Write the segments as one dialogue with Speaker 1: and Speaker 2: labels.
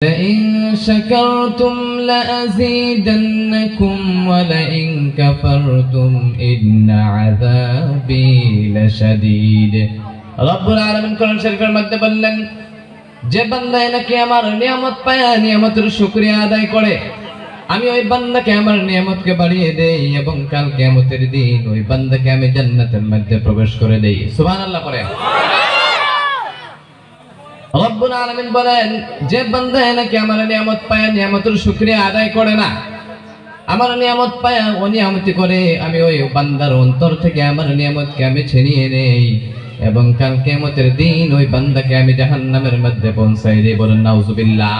Speaker 1: لئن شكرتم لأزيدنكم ولئن كفرتم إن عذابي لشديد রব্বুল আলামিন কোরআন শরীফের মধ্যে বললেন যে বান্দায় নাকি আমার নিয়ামত পায়া নিয়ামতের শুকরিয়া আদায় করে আমি ওই বান্দাকে আমার নিয়ামতকে বাড়িয়ে দেই এবং কাল কিয়ামতের দিন ওই বান্দাকে আমি জান্নাতের মধ্যে প্রবেশ করে দেই সুবহানাল্লাহ পড়ে রব্বুল আলামিন বলেন, যে বান্দা নাকি আমার নিয়ামত পায়, নিয়ামতের শুকরিয়া আদায় করে না। আমার নিয়ামত পায় অনিয়ামতি করে, আমি ওই বান্দার অন্তর থেকে আমার নিয়ামতকে আমি ছিনিয়ে নেই এবং কাল কিয়ামতের দিন ওই বান্দাকে আমি জাহান্নামের মধ্যে পৌঁছাই দেই বলেন, নাউজুবিল্লাহ।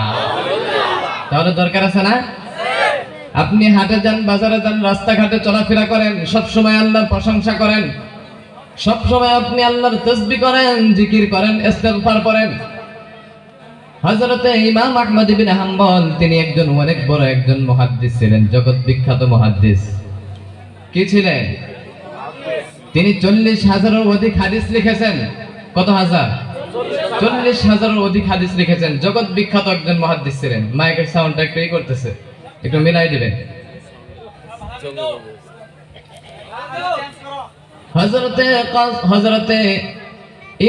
Speaker 1: তাহলে দরকার আছে না? আপনি হাটে যান, বাজারে যান, রাস্তাঘাটে চলাফেরা করেন, সব সময় আল্লাহর প্রশংসা করেন। সব সময় আপনি আল্লাহর তসবি করেন, জিকির করেন, ইস্তেগফার করেন হযরতে ইমাম আহমদ ইবনে হাম্বল, তিনি একজন অনেক বড় একজন মুহাদ্দিস ছিলেন, জগৎ বিখ্যাত মুহাদ্দিস। কি ছিলেন? তিনি চল্লিশ হাজারের অধিক হাদিস লিখেছেন। কত হাজার? চল্লিশ হাজারের অধিক হাদিস লিখেছেন। জগৎ বিখ্যাত একজন মুহাদ্দিস ছিলেন। মাইকের সাউন্ডটা একটু ই করতেছে। একটু মিলাই দিবেন। হযরতে কাস- হযরতে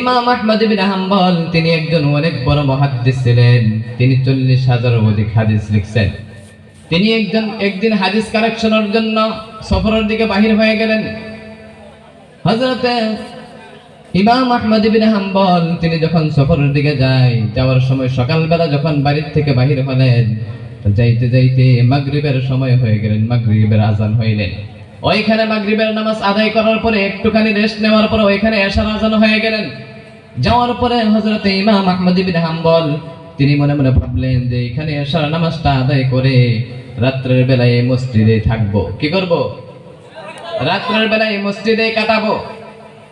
Speaker 1: ইমাম আহমদ বিন হাম্বল, তিনি একজন অনেক বড় মুহাদ্দিস ছিলেন। তিনি চল্লিশ হাজারের অধিক হাদিস লিখছেন। তিনি একজন, একদিন হাদিস কালেকশনের জন্য সফরের দিকে বাহির হয়ে গেলেন। হযরতে ইমাম আহমদ বিন হাম্বল, তিনি যখন সফরের দিকে যায়, যাওয়ার সময় সকালবেলা যখন বাড়ির থেকে বাহির হলেন যাইতে যাইতে মাগরিবের সময় হয়ে গেলেন, মাগরিবের আজান হইলেন। ওইখানে মাগরিবের নামাজ আদায় করার পরে একটুখানি রেস্ট নেওয়ার পরে ওইখানে এশার আজান হয়ে গেলেন। যাওয়ার পরে হজরত ইমাম আহমদ ইবিন হাম্বল, তিনি মনে মনে ভাবলেন যে এখানে এশার নামাজটা আদায় করে রাত্রের বেলায় মসজিদে থাকব। কি করব? রাত্রের বেলায় মসজিদে কাটাবো।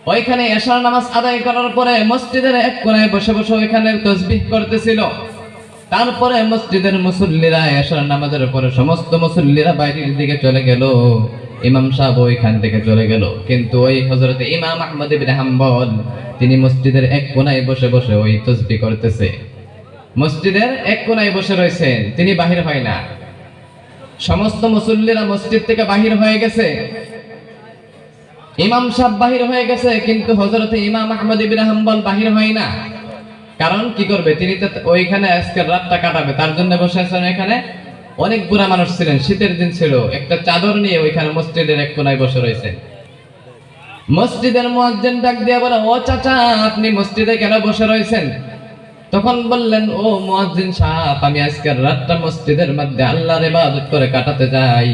Speaker 1: ওইখানে এশার নামাজ আদায় করার পরে মসজিদের এক কোনায় বসে বসে ওইখানে তসবিহ করতেছিল। তারপরে মসজিদের মুসল্লিরা এশার নামাজের পরে সমস্ত মুসল্লিরা বাইরের দিকে চলে গেল। ইমাম সাহেব ওইখান থেকে চলে গেল। কিন্তু ওই হযরত ইমাম আহমদ ইবনে হাম্বল, তিনি মসজিদের এক কোণায় বসে বসে ওই তসবিহ করতেছে। মসজিদের এক কোণায় বসে রয়েছেন, তিনি বাহির হয় না। সমস্ত মুসল্লিরা মসজিদ থেকে বাহির হয়ে গেছে। ইমাম সাহেব বাহির হয়ে গেছে, কিন্তু হযরতে ইমাম আহমদ ইবনে হাম্বল বাহির হয় না। কারণ কি করবে? তিনি তো ওইখানে আজকের রাতটা কাটাবে। তার জন্য বসে আছেন এখানে অনেক বুড়া মানুষ ছিলেন, শীতের দিন ছিল। একটা চাদর নিয়ে ওইখানে মসজিদের এক কোনায় বসে রয়েছে। মসজিদের ডাক দিয়ে বলে, ও চাচা, আপনি মসজিদে কেন বসে রয়েছেন? তখন বললেন, ও মুয়াজ্জিন সাহেব, আমি আজকের রাতটা মসজিদের মধ্যে আল্লাহর ইবাদত করে কাটাতে যাই।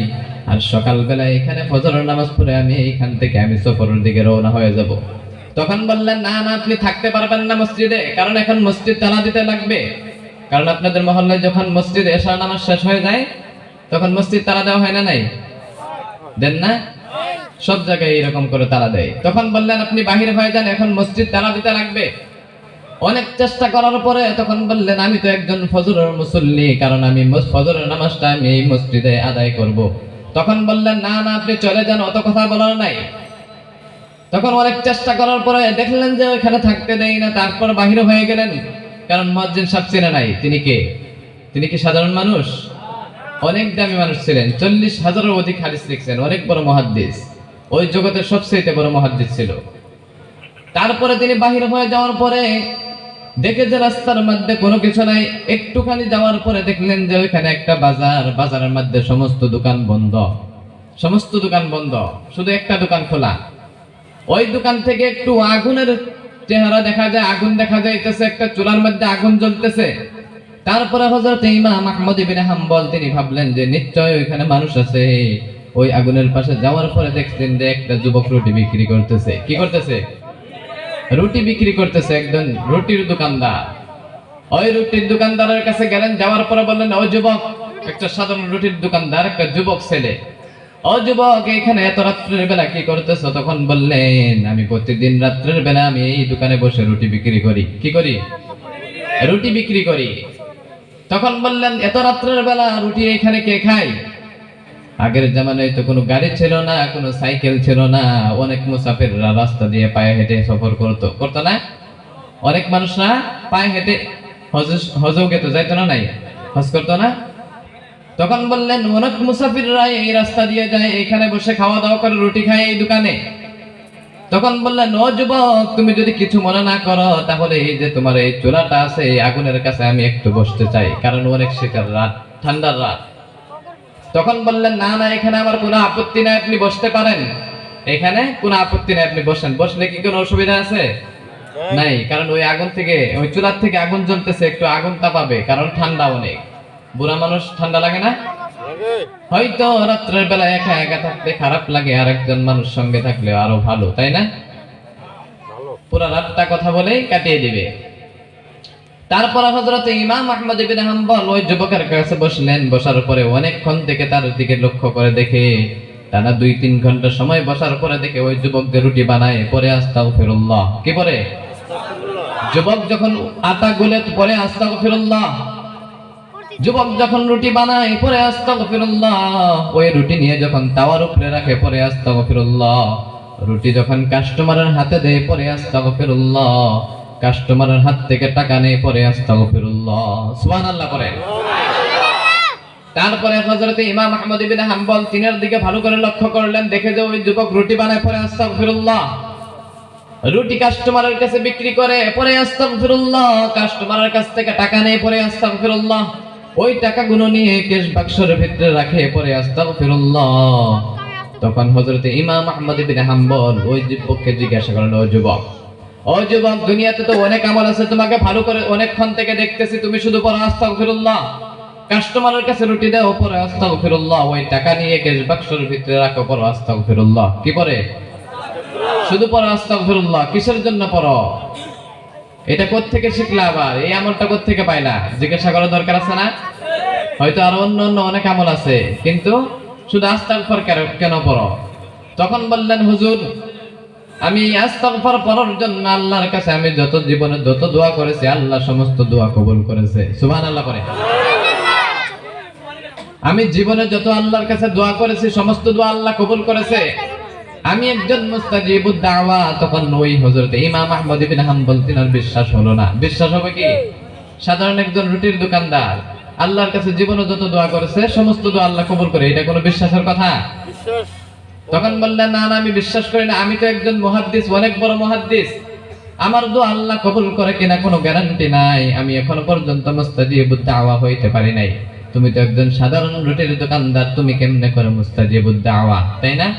Speaker 1: আর সকালবেলা এখানে ফজর নামাজ পড়ে আমি এইখান থেকে আমি সফরের দিকে রওনা হয়ে যাব। তখন বললেন, না না, আপনি থাকতে পারবেন না মসজিদে, কারণ এখন মসজিদ তালা দিতে লাগবে। কারণ আপনাদের মহল্লায় যখন মসজিদ এশার নামাজ শেষ হয়ে যায়, তখন মসজিদ তালা দেওয়া হয় না নাই? দেন না? সব জায়গায় এরকম করে তালা দেয়। তখন বললেন, আপনি বাহির হয়ে যান, এখন মসজিদ তালা দিতে লাগবে। অনেক চেষ্টা করার পরে তখন বললেন, আমি তো একজন ফজরের মুসল্লি, কারণ আমি ফজরের নামাজটা আমি এই মসজিদে আদায় করব। তখন বললেন, না না, আপনি চলে যান, অত কথা বলার নাই। তখন অনেক চেষ্টা করার পরে দেখলেন যে ওইখানে থাকতে দেয় না, তারপর বাহির হয়ে গেলেন। কারণ মসজিদ সাহেব চেনে নাই। তিনি কে? তিনি কি সাধারণ মানুষ? অনেক দামি মানুষ ছিলেন। চল্লিশ হাজারের অধিক হাদিস লিখছেন, অনেক বড় মহাদ্দিস। ওই জগতের সবচেয়ে বড় মহাদ্দিস ছিল। তারপরে তিনি বাহির হয়ে যাওয়ার পরে দেখে যে রাস্তার মধ্যে কোনো কিছু নাই। একটুখানি যাওয়ার পরে দেখলেন যে ওইখানে একটা বাজার, বাজারের মধ্যে সমস্ত দোকান বন্ধ। সমস্ত দোকান বন্ধ। শুধু একটা দোকান খোলা। ওই দোকান থেকে একটু আগুনের চেহারা দেখা যায়, আগুন দেখা যাইতেছে, একটা চুলার মধ্যে আগুন জ্বলতেছে। তারপরে হযরত ইমাম আহমদ ইবনে হাম্বল, তিনি ভাবলেন যে নিশ্চয় ওইখানে মানুষ আছে। ওই আগুনের পাশে যাওয়ার পরে দেখছেন যে একটা যুবক রুটি বিক্রি করতেছে। কি করতেছে? রুটি বিক্রি করতেছে একজন রুটির দোকানদার। ওই রুটির দোকানদারের কাছে গেলেন, যাওয়ার পরে বললেন ওই যুবক, একটা সাধারণ রুটির দোকানদার, একটা যুবক ছেলে। ও এখানে এত রাত্রের বেলা কি করতেছো? তখন বললেন, আমি প্রতিদিন রাত্রের বেলা আমি এই দোকানে বসে রুটি বিক্রি করি। কি করি? রুটি বিক্রি করি। তখন বললেন, এত রাত্রের বেলা রুটি এখানে কে খায়? আগের জামানায় তো কোনো গাড়ি ছিল না, কোনো সাইকেল ছিল না। অনেক মুসাফিররা রাস্তা দিয়ে পায়ে হেঁটে সফর করতো। করতো না? অনেক মানুষরা পায়ে হেঁটে হজ হজও গেতো, যাইতো না নাই? হজ করতো না? তখন বললেন অনেক মুসাফিররা এই রাস্তা দিয়ে যায় এখানে বসে খাওয়া দাওয়া করে রুটি খায় এই দোকানে? তখন বললেন ও যুবক তুমি যদি কিছু মনে না করো তাহলে এই যে তোমার এই চুলাটা আছে এই আগুনের কাছে আমি একটু বসতে চাই কারণ অনেক শীতের রাত ঠান্ডার রাত। তখন বললেন না না এখানে আমার কোনো আপত্তি নাই আপনি বসতে পারেন। এখানে কোনো আপত্তি নাই আপনি বসেন। বসলে কি কোনো অসুবিধা আছে? নাই। কারণ ওই আগুন থেকে ওই চুলার থেকে আগুন জ্বলতেছে একটু আগুন তাপাবে কারণ ঠান্ডা অনেক। বুড়া মানুষ ঠান্ডা লাগে না? হয়তো রাত্রের বেলা একা একা থাকতে খারাপ লাগে আর একজন মানুষ সঙ্গে থাকলে আরও ভালো তাই না? পুরো রাতটা কথা বলে কাটিয়ে দিবে। তারপর হযরত ইমাম আহমদ ইবনে হাম্বল ওই যুবকের কাছে বসলেন বসার পরে অনেকক্ষণ থেকে তার দিকে লক্ষ্য করে দেখে টানা দুই তিন ঘণ্টা সময় বসার পরে দেখে ওই যুবক যে রুটি বানায় পরে আস্তাগফিরুল্লাহ। কি পরে? যুবক যখন আটা গুলে পরে আস্তাগফিরুল্লাহ। যুবক যখন রুটি বানায়, পরে আস্তাগফিরুল্লাহ। ওই রুটি নিয়ে যখন তাওয়ার উপরে রাখে, পরে আস্তাগফিরুল্লাহ। রুটি যখন কাস্টমারের হাতে দেয়, পরে আস্তাগফিরুল্লাহ। কাস্টমারের হাত থেকে টাকা নেয়, পরে আস্তাগফিরুল্লাহ। সুবহানাল্লাহ করেন তারপরে হযরত ইমাম আহমদ ইবনে হাম্বল তিনের দিকে ভালো করে লক্ষ্য করলেন, দেখে যে ওই যুবক রুটি বানায়, পরে আস্তাগফিরুল্লাহ। রুটি কাস্টমারের কাছে বিক্রি করে, পরে আস্তাগফিরুল্লাহ। কাস্টমারের কাছ থেকে টাকা নেয়, পরে আস্তাগফিরুল্লাহ। ওই টাকাগুলো নিয়ে কেশ বাক্সের ভিতরে রাখে, পরে আস্তাগফিরুল্লাহ। তখন হযরত ইমাম আহমদ ইবনে হাম্বল ওই যুবককে জিজ্ঞাসা করলেন, ও যুবক ও যুবক, দুনিয়াতে তো অনেক আমল আছে, তোমাকে ভালো করে অনেকক্ষণ থেকে দেখতেছি, তুমি শুধু পরে আস্তাগফিরুল্লাহ। কাস্টমারের কাছে রুটি দাও পরে আস্তাগফিরুল্লাহ। ওই টাকা নিয়ে কেশ বাক্সের ভিতরে রাখো পরে আস্তাগফিরুল্লাহ। কি পরে শুধু পড়ো আস্তাগফিরুল্লাহ। কিসের জন্য পড়ো? এটা কোত্থেকে শিখলা আবার? এই আমলটা কোত্থেকে পাইলা? জিজ্ঞাসা করার দরকার আছে না? হয়তো আরও অন্য অন্য অনেক আমল আছে, কিন্তু শুধু আস্তাগফর কেন পড়ো? তখন বললেন, হুজুর, আমি আস্তাগফর পড়ার জন্য আল্লাহর কাছে আমি যত জীবনে যত দোয়া করেছি, আল্লাহ সমস্ত দোয়া কবুল করেছে। সুবহানাল্লাহ করে আমি জীবনে যত আল্লাহর কাছে দোয়া করেছি, সমস্ত দোয়া আল্লাহ কবুল করেছে। আমি একজন মুস্তাজিবুদ দাওয়া তখন ওই হযরত ইমাম আহমদ ইবনে হাম্বল তিনার বিশ্বাস হলো না। বিশ্বাস হবে কি? সাধারণ একজন রুটির দোকানদার আল্লাহর কাছে জীবনে যত দোয়া করেছে সমস্ত দোয়া আল্লাহ কবুল করে এটা কোনো বিশ্বাসের কথা? তখন বললেন না না আমি বিশ্বাস করি না আমি তো একজন মুহাদ্দিস অনেক বড় মুহাদ্দিস। আমার দোয়া আল্লাহ কবুল করে কিনা কোনো গ্যারান্টি নাই। আমি এখনও পর্যন্ত মুস্তাজিবুদ দাওয়া হইতে পারি নাই। তুমি তো একজন সাধারণ রুটির দোকানদার তুমি কেমনে করে মুস্তাজিবুদ দাওয়া তাই না?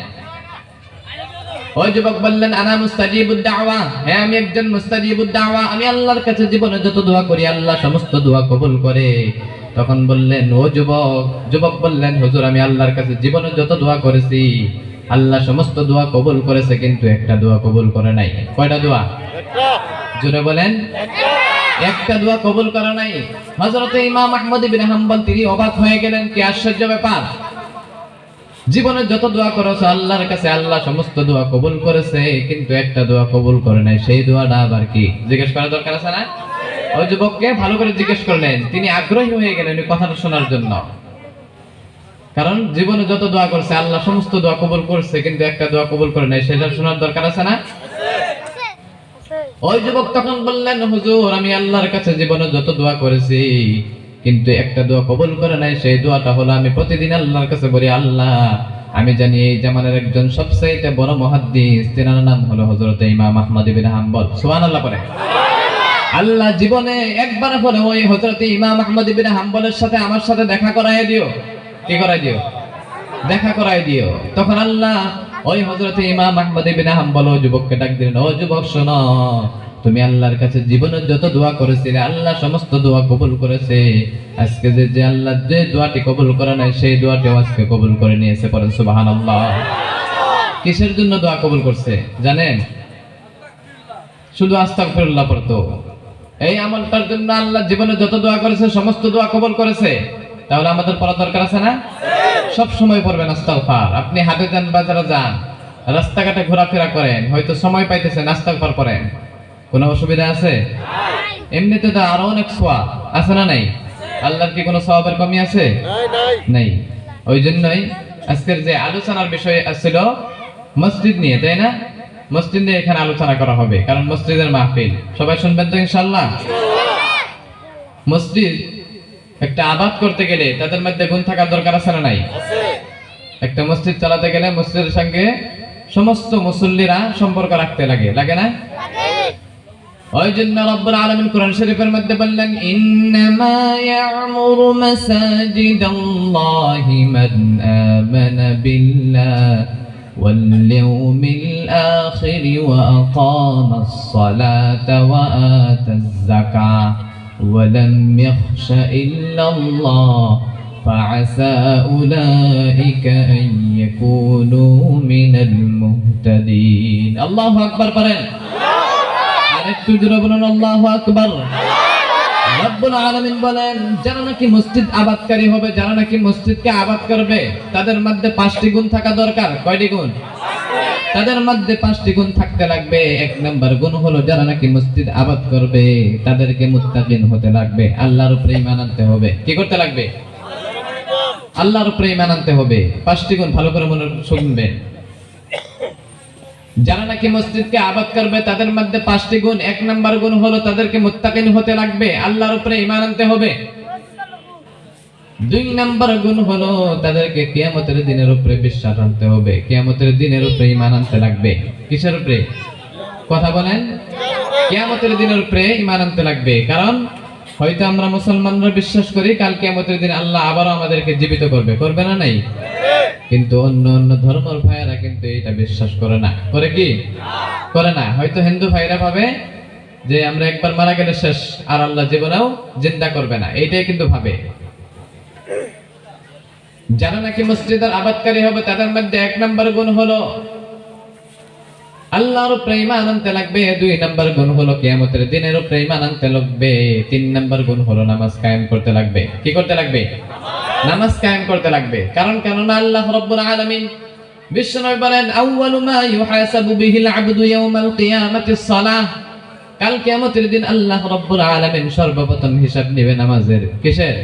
Speaker 1: ওই যুবক বললেন আনা মুস্তাজিবুদ দাওয়া। হ্যাঁ আমি একজন মুস্তাজিবুদ দাওয়া। আমি আল্লাহর কাছে জীবনে যত দোয়া করি আল্লাহ সমস্ত দোয়া কবুল করে। তখন বললেন ও যুবক। যুবক বললেন হুজুর আমি আল্লাহর কাছে জীবনে যত দোয়া করেছি আল্লাহ সমস্ত দোয়া কবুল করেছে কিন্তু একটা দোয়া কবুল করে নাই। কয়টা দোয়া? জোরে বলেন। একটা দোয়া কবুল করা নাই। হযরতে ইমাম আহমদ ইবনে হাম্বল তিনি অবাক হয়ে গেলেন কি আশ্চর্য ব্যাপার! জীবনে যত দোয়া করেছ, আল্লাহর কাছে আল্লাহ সমস্ত দোয়া কবুল করেছে, কিন্তু একটা দোয়া কবুল করে নাই, সেই দোয়াটা আবার কি? জিজ্ঞেস করা দরকার আছে না? ওই যুবককে ভালো করে জিজ্ঞেস করলেন তিনি আগ্রহী হয়ে গেলেন ওই কথাটা শোনার জন্য। কারণ জীবনে যত দোয়া করছে, আল্লাহ সমস্ত দোয়া কবুল করছে, কিন্তু একটা দোয়া কবুল করে নাই, সেটা শোনার দরকার আছে না? ওই যুবক তখন বললেন, হুজুর, আমি আল্লাহর কাছে জীবনে যত দোয়া করেছি কিন্তু একটা দোয়া কবুল করে নাই, সেই দোয়াটা হলো, আমি প্রতিদিন আল্লাহর কাছে বলি, আল্লাহ, আমি জানি এই জামানের একজন সবচাইতে বড় মুহাদ্দিস, তেনার নাম হলো হযরত ইমাম আহমদ ইবনে হাম্বল। সুবহানাল্লাহ পড়ে। আল্লাহ জীবনে একবার হলে ওই হযরত ইমাম আহমদ ইবনে হাম্বলের সাথে আমার সাথে দেখা করায় দিও। কি করাই দিও? দেখা করাই দিও। তখন আল্লাহ ওই হযরত ইমাম আহমদ ইবনে হাম্বল ওই যুবককে ডাক দিলেন, ও যুবক শোনো তুমি আল্লাহর কাছে জীবনে যত দোয়া করেছিলে, আল্লাহ সমস্ত দোয়া কবুল করেছে। আজকে যে যে আল্লাহ যে দোয়াটি কবুল করে নাই, সেই দোয়াটিও আজকে কবুল করে নিয়েছে পরে, সুবহানাল্লাহ। কিসের জন্য দোয়া কবুল করছে, জানেন? শুধু আস্তাগফিরুল্লাহ পড়তো এই আমলটার জন্য আল্লাহ জীবনে যত দোয়া করেছে, সমস্ত দোয়া কবুল করেছে। তাহলে আমাদের পড়া দরকার আছে না? সব সময় পড়বেন আস্তাগফার। আপনি হাতে যান, বাজারে যান, রাস্তাঘাটে ঘোরাফেরা করেন, হয়তো সময় পাইতেছেন, আস্তাগফার পড়েন কোনো অসুবিধা আছে? এমনিতে তো আরও অনেক সোয়া। আছে না নাই? আল্লাহর কি কোনো সওয়াবের কমি আছে? নেই ওই জন্যই আজকের যে আলোচনার বিষয় ছিল মসজিদ নিয়ে তাই না? মসজিদ নিয়ে এখানে আলোচনা করা হবে কারণ মসজিদের মাহফিল। সবাই শুনবেন তো ইনশাল্লাহ মসজিদ একটা আবাদ করতে গেলে তাদের মধ্যে গুণ থাকার দরকার আছে না নাই? একটা মসজিদ চালাতে গেলে মসজিদের সঙ্গে সমস্ত মুসল্লিরা সম্পর্ক রাখতে লাগে। লাগে না? ওই জন্য রব্বুল আলামিন কোরআন শরীফের মধ্যে বললেন ইন্নামা ইয়ামুরু মাসাজিদাল্লাহি মান আমানা বিল্লাহ واليوم الآخر وأقام الصلاة وآتى الزكاة ولم يخش إلا الله فعسى أولئك أن يكونوا من المهتدين الله أكبر قرن আরেকটু জোরে বলুন, আল্লাহু আকবার। রব্বুল আলামিন বলেন, যারা নাকি মসজিদ আবাদকারী হবে, যারা নাকি মসজিদকে আবাদ করবে, তাদের মধ্যে পাঁচটি গুণ থাকা দরকার। কয়টি গুণ? তাদের মধ্যে পাঁচটি গুণ থাকতে লাগবে। এক নাম্বার গুণ হলো, যারা নাকি মসজিদ আবাদ করবে, তাদেরকে মুত্তাকিন হতে লাগবে। আল্লাহর উপরে আনতে হবে। কি করতে লাগবে? আল্লাহর উপরে আনতে হবে। পাঁচটি গুণ ভালো করে মনে শুনবেন। যারা নাকি মসজিদকে আবাদ করবে, তাদের মধ্যে পাঁচটি গুণ। এক নাম্বার গুণ হলো তাদেরকে মুত্তাকিন হতে লাগবে। আল্লাহর উপরে ঈমান আনতে হবে। দুই নাম্বার গুণ হলো তাদেরকে কিয়ামতের দিনের উপরে বিশ্বাস আনতে হবে। কিয়ামতের দিনের উপরে ঈমান আনতে লাগবে। কিসের উপরে? কথা বলেন। কিয়ামতের দিনের উপরে ইমান আনতে লাগবে। কারণ হয়তো আমরা মুসলমানরা বিশ্বাস করি, কাল কিয়ামতের দিন আল্লাহ আবারও আমাদেরকে জীবিত করবে। করবে না নাই? কিন্তু অন্য অন্য ধর্মের ভাইয়েরা কিন্তু এটা বিশ্বাস করে না। করে কি? করে না। হয়তো হিন্দু ভাইরা ভাবে যে আমরা একবার মারা গেলে শেষ, আর আল্লাহ জীবনেও জিন্দা করবে না। এইটাই কিন্তু ভাবে। যারা নাকি মসজিদের আবাদকারী হবে, তাদের মধ্যে এক নম্বর গুণ হলো আল্লাহর প্রেম আনতে লাগবে। দুই নম্বর গুণ হলো কিয়ামতের দিনের প্রেম আনতে লাগবে। তিন নম্বর গুণ হলো নামাজ কায়েম করতে লাগবে। কি করতে লাগবে? নামাজ কায়েম করতে লাগবে। কারণ কেননা আল্লাহ রব্বুল আলামিন বিশ্বনবী বলেন আউয়ালু মা ইউহাসাবু বিহিল আবদু ইয়াউমাল কিয়ামাতিস সালাহ। কাল কিয়ামতের দিন আল্লাহ রব্বুল আলামিন সর্বপ্রথম হিসাব নেবে নামাজের। কিসের?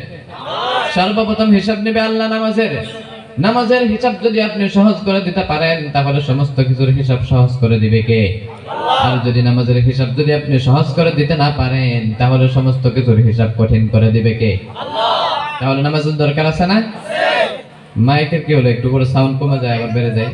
Speaker 1: সর্বপ্রথম হিসাব নেবে আল্লাহ নামাজের। নামাজের হিসাব যদি আপনি সহজ করে দিতে পারেন, তাহলে সমস্ত কিছুর হিসাব সহজ করে দিবে কে? আর যদি নামাজের হিসাব যদি আপনি সহজ করে দিতে না পারেন, তাহলে সমস্ত কিছুর হিসাব কঠিন করে দিবে কে? তাহলে নামাজের দরকার আছে না? মাইকের কি হলো? একটু করে সাউন্ড কমে যায় আবার বেড়ে যায়।